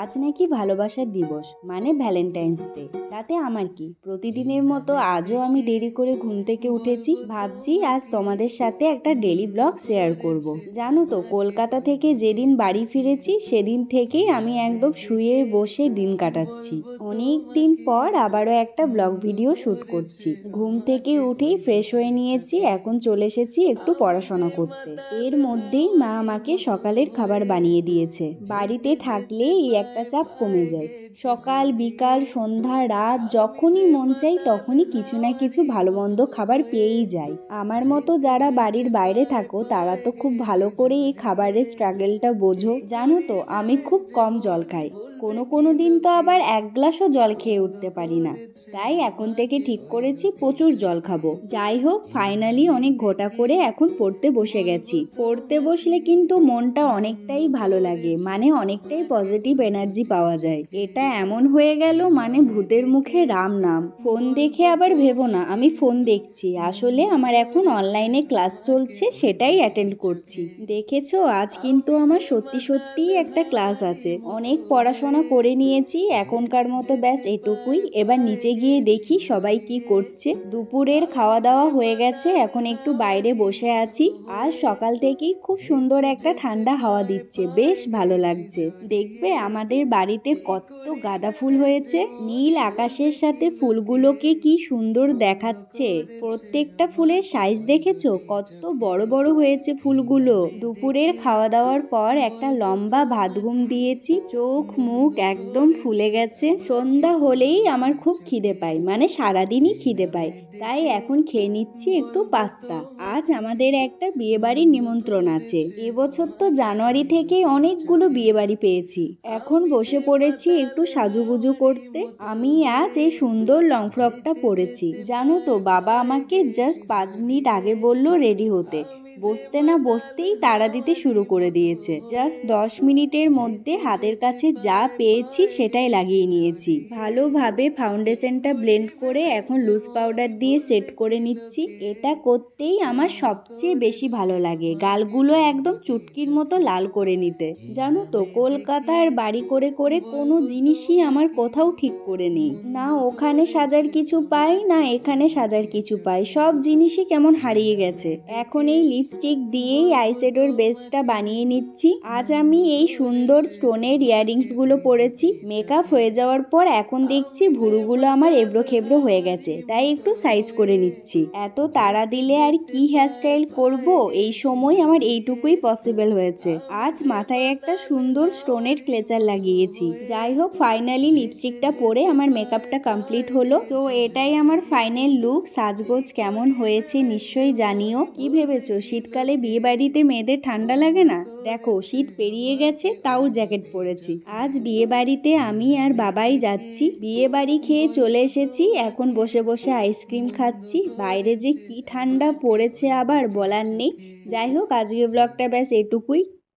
আজ নাকি ভালোবাসার দিবস মানে ভ্যালেন্টাইন্স ডে তাতে আমার কি? প্রতিদিনের মতো আজও আমি দেরি করে ঘুম থেকে উঠেছি। ভাবছি আজ তোমাদের সাথে একটা ডেলি ব্লগ শেয়ার করব। জানো তো, কলকাতা থেকে যেদিন বাড়ি ফিরেছি, সেদিন থেকেই আমি একদম শুয়ে বসে দিন কাটাচ্ছি। অনেক দিন পর আবারও একটা ব্লগ ভিডিও শ্যুট করছি। ঘুম থেকে উঠেই ফ্রেশ হয়ে নিয়েছি, এখন চলে এসেছি একটু পড়াশোনা করতে। এর মধ্যেই মা আমাকে সকালের খাবার বানিয়ে দিয়েছে। বাড়িতে থাকলে এই একটা চাপ কমে যায়। সকাল, বিকাল, সন্ধ্যা, রাত, যখনই মন চাই তখনই কিছু না কিছু ভালো মন্দ খাবার পেয়েই যায় আমার মতো যারা বাড়ির বাইরে থাকো, তারা তো খুব ভালো করে এই খাবারের স্ট্রাগেলটা বোঝো। জানো তো, আমি খুব কম জল খাই। কোনো কোনো দিন তো আবার এক গ্লাসও জল খেয়ে উঠতে পারি না। তাই এখন থেকে ঠিক করেছি প্রচুর জল খাব। যাই হোক ফাইনালি অনেক ঘটা করে এখন পড়তে বসে গেছি। পড়তে বসলে কিন্তু মনটা অনেকটাই ভালো লাগে মানে অনেকটাই পজিটিভ এনার্জি পাওয়া যায়। এটা এমন হয়ে গেল মানে ভূতের মুখে রাম নাম। ফোন দেখে আবার ভেবো না, আমি ফোন দেখছি। আসলে আমার এখন অনলাইনে ক্লাস চলছে, সেটাই অ্যাটেন্ড করছি। দেখেছ, আজ কিন্তু আমার সত্যি সত্যিই একটা ক্লাস আছে। অনেক পড়াশোনা করে নিয়েছি, এখনকার মতো ব্যাস এটুকুই। এবার নিচে গিয়ে দেখি সবাই কি করছে। দুপুরের খাওয়া দাওয়া হয়ে গেছে, এখন একটু বাইরে বসে আছি। আর সকাল থেকেই খুব সুন্দর একটা ঠান্ডা হাওয়া দিচ্ছে, বেশ ভালো লাগছে। দেখবে আমাদের বাড়িতে কত গাঁদা ফুল হয়েছে। নীল আকাশের সাথে ফুলগুলোকে কি সুন্দর দেখাচ্ছে। প্রত্যেকটা ফুলের সাইজ দেখেছ? কত বড় বড় হয়েছে ফুলগুলো। দুপুরের খাওয়া দাওয়ার পর একটা লম্বা ভাত ঘুম দিয়েছি। চোখ মুখ একদম ফুলে গেছে। সন্ধ্যা হলেই আমার খুব খিদে পায় মানে সারাদিনই খিদে পায়। তাই এখন খেয়ে নিচ্ছি একটু পাস্তা। আজ আমাদের একটা বিয়েবাড়ির নিমন্ত্রণ আছে। এবছর তো জানুয়ারি থেকে অনেকগুলো বিয়েবাড়ি পেয়েছি। এখন বসে পড়েছি একটু সাজুগুজু করতে। আমি আজ এই সুন্দর লং ফ্রকটা পরেছি। জানো তো, বাবা আমাকে জাস্ট পাঁচ মিনিট আগে বলল রেডি হতে। বসতে না বসতেই তাড়া দিতে শুরু করে দিয়েছে। জাস্ট দশ মিনিটের মধ্যে হাতের কাছে যা পেয়েছি সেটাই লাগিয়ে নিয়েছি। ভালোভাবে ফাউন্ডেশনটা ব্লেন্ড করে এখন লুজ পাউডার দিয়ে সেট করে নিচ্ছি। এটা করতেই আমার সবচেয়ে বেশি ভালো লাগে গালগুলো একদম চুটকির মতো লাল করে নিতে। জানো তো, কলকাতার বাড়ি করে করে কোনো জিনিসই আমার কোথাও ঠিক করে নেই। না ওখানে সাজার কিছু পাই, না এখানে সাজার কিছু পাই। সব জিনিসই কেমন হারিয়ে গেছে। এখন এই লিপস্টিক দিয়েই আইশ্যাডোর বেসটা বানিয়ে নিচ্ছি। আজ আমি এই সুন্দর স্টোনের ইয়াররিংসগুলো পরেছি। মেকআপ হয়ে যাওয়ার পর এখন দেখছি ভুরুগুলো আমার এবড়ো খেবড়ো হয়ে গেছে। তাই একটু সাইজ করে নিচ্ছি। এত তাড়া দিলে আর কি হেয়ারস্টাইল করব? এই সময় আমার এইটুকুই পসিবল হয়েছে। আজ মাথায় একটা সুন্দর স্টোনের ক্লেচার লাগিয়েছি। যাই হোক ফাইনালি লিপস্টিকটা পরে আমার মেকআপটা কমপ্লিট হলো। সো এটাই আমার ফাইনাল লুক সাজগোজ কেমন হয়েছে নিশ্চয়ই জানিও। কি ভেবেছো? শীতকালে বিয়ে বাড়িতে মেয়েদের ঠান্ডা লাগে না? দেখো, শীত পেরিয়ে গেছে, তাও জ্যাকেট পরেছি। আজ বিয়ে বাড়িতে আমি আর বাবাই যাচ্ছি। বিয়ে বাড়ি খেয়ে চলে এসেছি, এখন বসে বসে আইসক্রিম খাচ্ছি। বাইরে যে কি ঠান্ডা পড়েছে আবার বলার নেই। যাই হোক, আজকের ব্লগটা ব্যাস এটুকুই।